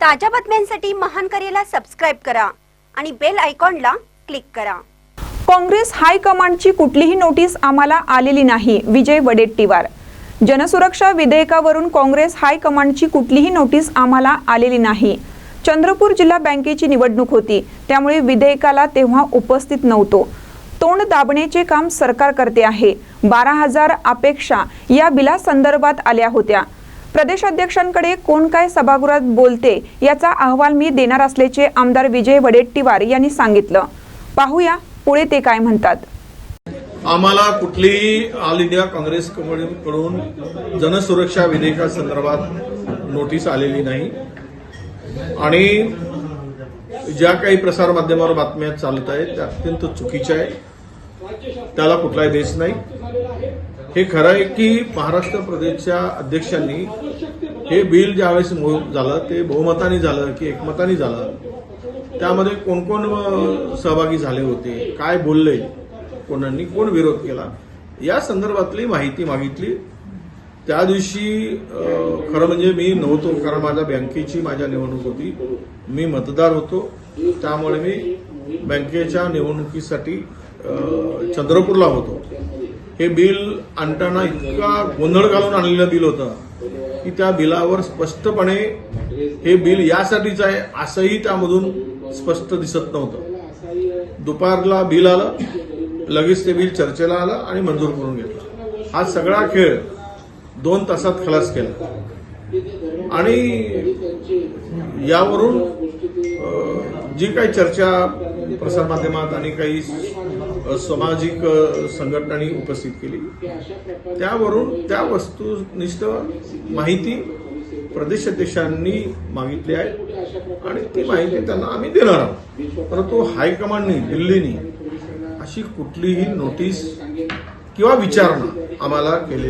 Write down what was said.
ताज्या बातम्यांसाठी महान करेला सबस्क्राईब करा आणि बेल आयकॉनला क्लिक करा. काँग्रेस हायकमांडची कुठलीही नोटीस आम्हाला आलेली नाही विजय वडेट्टीवार. जनसुरक्षा विधेयकावरून काँग्रेस हायकमांडची कुठलीही नोटीस आम्हाला आलेली नाही. चंद्रपूर जिल्हा बँकेची निवडणूक होती त्यामुळे विधेयकाला तेव्हा उपस्थित नव्हतो. तोंड दाबण्याचे काम सरकार करते आहे. बारा हजार अपेक्षा या बिलासंदर्भात आल्या होत्या. प्रदेशाध्यक्षांकडे कोण काय सभागृहात बोलते याचा अहवाल मी देणार असल्याचे आमदार विजय वडेट्टीवार यांनी सांगितलं. पाहूया पुढे ते काय म्हणतात. आम्हाला कुठलीही ऑल इंडिया काँग्रेस कडून जनसुरक्षा विधेयकासंदर्भात नोटीस आलेली नाही. आणि ज्या काही प्रसारमाध्यमावर बातम्या चालत आहेत त्या अत्यंत चुकीच्या आहे त्याला कुठलाही देश नाही. हे खरं आहे की महाराष्ट्र प्रदेशच्या अध्यक्षांनी हे बिल ज्यावेळेस झालं ते बहुमताने झालं की एकमताने झालं त्यामध्ये कोण कोण सहभागी झाले होते काय बोलले कोणांनी कोण विरोध केला या संदर्भातली माहिती मागितली. त्या दिवशी खरं म्हणजे मी नव्हतो कारण माझ्या बँकेची माझ्या निवडणूक होती. मी मतदार होतो. त्यामुळे मी बँकेच्या निवडणुकीसाठी चंद्रपूरला होतो. हे बिल आणताना इतका गोंधळ घालून आणलेलं बिल होतं की त्या बिलावर स्पष्टपणे हे बिल यासाठीच आहे असंही त्यामधून स्पष्ट दिसत नव्हतं. दुपारला बिल आलं लगेच ते बिल चर्चेला आलं आणि मंजूर करून घेतलं. हा सगळा खेळ दोन तासात खलास केला. आणि यावरून जी काही चर्चा प्रसारमाध्यमात आणि काही सामाजिक संघटनांनी उपस्थित केली. त्यावरून त्या वस्तुनिष्ठ माहिती प्रदेश अध्यक्षांनी मागितली आहे आणि ती माहिती त्यांना आम्ही देणार आहोत. परंतु हायकमांडनी दिल्लीनी अशी कुठलीही नोटीस किंवा विचारणा आम्हाला केलेली